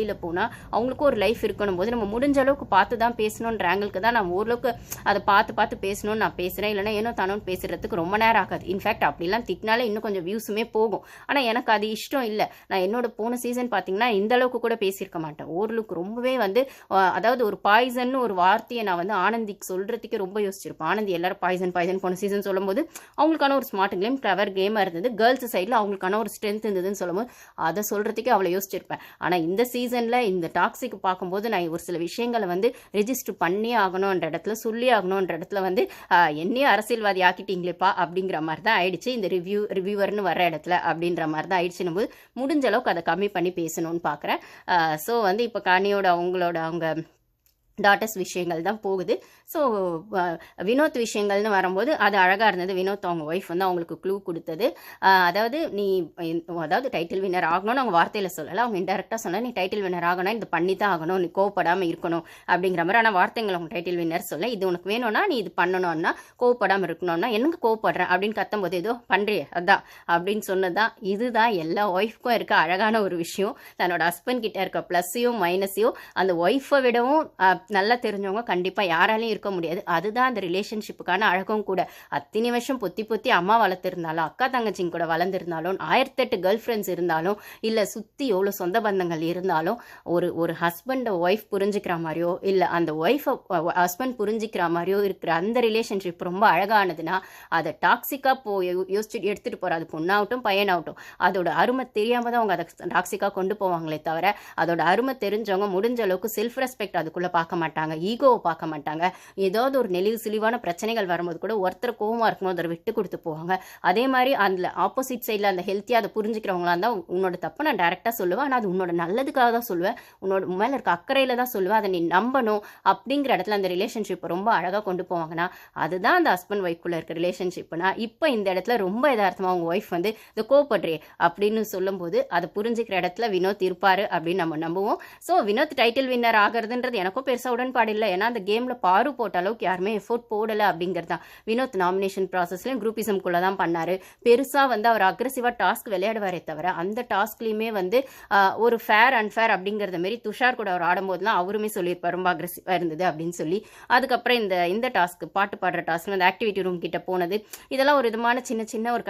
வெளியில் போனால் அவங்களுக்கும் ஒரு லைஃப் இருக்கணும். போது நம்ம முடிஞ்ச அளவுக்கு பார்த்து தான் பேசணுன்ற ஆங்கிளுக்கு தான் நான் ஓரளவுக்கு அதை பார்த்து பார்த்து பேசணும்னு நான் பேசுகிறேன் இல்லைனா ஏனோ தானோன்னு பேசுகிறதுக்கு ரொம்ப நேரம் ஆகாது. இன்ஃபேக்ட் அப்படிலாம் திட்டினாலே இன்னும் கொஞ்சம் வியூஸுமே போகும். ஆனால் எனக்கு அது இஷ்டம் இல்லை. நான் என்னோட போன சீசன் பார்த்தீங்கன்னா இந்த அளவுக்கு கூட பேசியிருக்க மாட்டேன். ஓரளவுக்கு ரொம்பவே வந்து அதாவது ஒரு பாய்சன் ஒரு வார்த்தையை நான் வந்து ஆனந்திக்கு சொல்கிறதுக்கே ரொம்ப யோசிச்சிருப்பேன். ஆனந்தி எல்லாரும் பாய்சன் பாய்சன் போன சீசன் சொல்லும்போது அவங்களுக்கான ஒரு ஸ்மார்ட் கேம் கிளவர் கேமாக இருந்தது. கேர்ள்ஸ் சைடில் அவங்களுக்கான ஒரு ஸ்ட்ரென்த் இருந்ததுன்னு சொல்லும்போது அதை சொல்கிறதுக்கே அவ்வளோ யோசிச்சிருப்பேன். ஆனால் இந்த சீசனில் இந்த டாக்ஸிக் பார்க்கும்போது நான் ஒரு சில விஷயங்களை வந்து ரெஜிஸ்டர் பண்ணி ஆகணுன்ற இடத்துல சொல்லி ஆகணுன்ற இடத்துல வந்து ஆஹ், என்னையும் அரசியல்வாதி ஆக்கிட்டீங்களேப்பா அப்படிங்கிற மாதிரி தான் ஆயிடுச்சு. இந்த ரிவ்யூ ரிவ்யூவர்னு வர இடத்துல அப்படின்ற மாதிரி தான் ஆயிடுச்சுன்னும் போது முடிஞ்ச அளவுக்கு அதை கம்மி பண்ணி பேசணும்னு பார்க்குறேன் ஸோ வந்து இப்போ காணியோட அவங்களோட அவங்க டாட்டர்ஸ் விஷயங்கள் தான் போகுது. ஸோ வினோத் விஷயங்கள்னு வரும்போது அது அழகாக இருந்தது. வினோத் அவங்க ஒய்ஃப் வந்து அவங்களுக்கு க்ளூ கொடுத்தது. அதாவது நீ அதாவது டைட்டில் வின்னர் ஆகணும்னு அவங்க வார்த்தையில் சொல்லலை. அவங்க இன்டெரக்டாக சொன்னா நீ டைட்டில் வின்னர் ஆகணும். இது பண்ணி தான் ஆகணும். நீ கோவப்படாமல் இருக்கணும் அப்படிங்கிற மாதிரி. ஆனால் வார்த்தைகள் அவங்க டைட்டில் வின்னர் சொல்ல இது உனக்கு வேணும்னா நீ இது பண்ணணும்னா கோவப்படாமல் இருக்கணும்னா எனக்கு கோவப்படுறேன் அப்படின்னு கத்தும்போது ஏதோ பண்ணுறிய அதான் அப்படின்னு சொன்னதான் இதுதான் எல்லா ஒய்ஃப்க்கும் இருக்க அழகான ஒரு விஷயம். தன்னோட ஹஸ்பண்ட் கிட்ட இருக்க ப்ளஸ்ஸையும் மைனஸையும் அந்த ஒய்ஃபை விடவும் நல்லா தெரிஞ்சவங்க கண்டிப்பாக யாராலையும் இருக்க முடியாது. அதுதான் அந்த ரிலேஷன்ஷிப்புக்கான அழகும் கூட. அத்தனை வருஷம் பொத்தி பொத்தி அம்மா வளர்த்துருந்தாலும் அக்கா தங்கச்சிங்க கூட வளர்ந்துருந்தாலும் ஆயிரத்தெட்டு கேர்ள் ஃப்ரெண்ட்ஸ் இருந்தாலும் இல்லை சுற்றி எவ்வளோ சொந்த பந்தங்கள் இருந்தாலும் ஒரு ஒரு ஹஸ்பண்டை ஒய்ஃப் புரிஞ்சுக்கிற மாதிரியோ இல்லை அந்த ஒய்ஃபை ஹஸ்பண்ட் புரிஞ்சுக்கிற மாதிரியோ இருக்கிற அந்த ரிலேஷன்ஷிப் ரொம்ப அழகானதுன்னா அதை டாக்ஸிக்காக போ யோ- யோசிச்சு எடுத்துகிட்டு போகிற அது பொண்ணாகட்டும் பையனாகட்டும். அதோட அருமை தெரியாமல் தான் அவங்க அதை டாக்ஸிக்காக கொண்டு போவாங்களே தவிர அதோட அருமை தெரிஞ்சவங்க முடிஞ்ச அளவுக்கு செல்ஃப் ரெஸ்பெக்ட் அதுக்குள்ளே பார்க்க மாட்டாங்க ஈகோவை பார்க்க மாட்டாங்க ஏதாவது ஒரு நெளிவு சிலிவான பிரச்சனைகள் வரும்போது கூட ஒருத்தர் கோவமாக இருக்கும்போது அதை விட்டு கொடுத்து போவாங்க. அதே மாதிரி அதில் ஆப்போசிட் சைடில் அந்த ஹெல்த்தியாக அதை புரிஞ்சுக்கிறவங்களா இருந்தால் உன்னோட தப்பை நான் டேரெக்டாக சொல்லுவேன். ஆனால் அது உன்னோட நல்லதுக்காக தான் சொல்லுவேன். உன்னோட மேலே இருக்க அக்கறையில் தான் சொல்லுவேன். அதை நீ நம்பணும் அப்படிங்கிற இடத்துல அந்த ரிலேஷன்ஷிப்பை ரொம்ப அழகாக கொண்டு போவாங்கன்னா அதுதான் அந்த ஹஸ்பண்ட் ஒய்ஃப்குள்ளே இருக்க ரிலேஷன்ஷிப்னா இப்போ இந்த இடத்துல ரொம்ப யதார்த்தமாக அவங்க ஒய்ஃப் வந்து இந்த கோப்படுறே அப்படின்னு சொல்லும்போது அதை புரிஞ்சுக்கிற இடத்துல வினோத் இருப்பார் அப்படின்னு நம்ம நம்புவோம். ஸோ வினோத் டைட்டில் வின்னர் ஆகிறதுன்றது எனக்கும் பெருசாக உடன்பாடு இல்லை. ஏன்னா அந்த கேமில் பாரு போட்ட அளவுக்கு யாருமே எஃபோர்ட் போடலை அப்படிங்கிறது தான். வினோத் நாமினேஷன் ப்ராசஸ்லையும் குரூப்பிசம்குள்ளே தான் பண்ணார். பெருசாக வந்து அவர் அக்ரெசிவாக டாஸ்க் விளையாடுவாரே தவிர அந்த டாஸ்க்லேயுமே வந்து ஒரு ஃபேர் அன்ஃபேர் அப்படிங்கிறத மாரி துஷார் கூட அவர் ஆடும்போதுலாம் அவருமே சொல்லியிருப்பார். ரொம்ப அக்ரெசிவாக இருந்தது அப்படின்னு சொல்லி. அதுக்கப்புறம் இந்த இந்த டாஸ்க் பாட்டு பாடுற டாஸ்க் அந்த ஆக்டிவிட்டி ரூம் கிட்ட போனது. இதெல்லாம் ஒரு விதமான சின்ன சின்ன ஒரு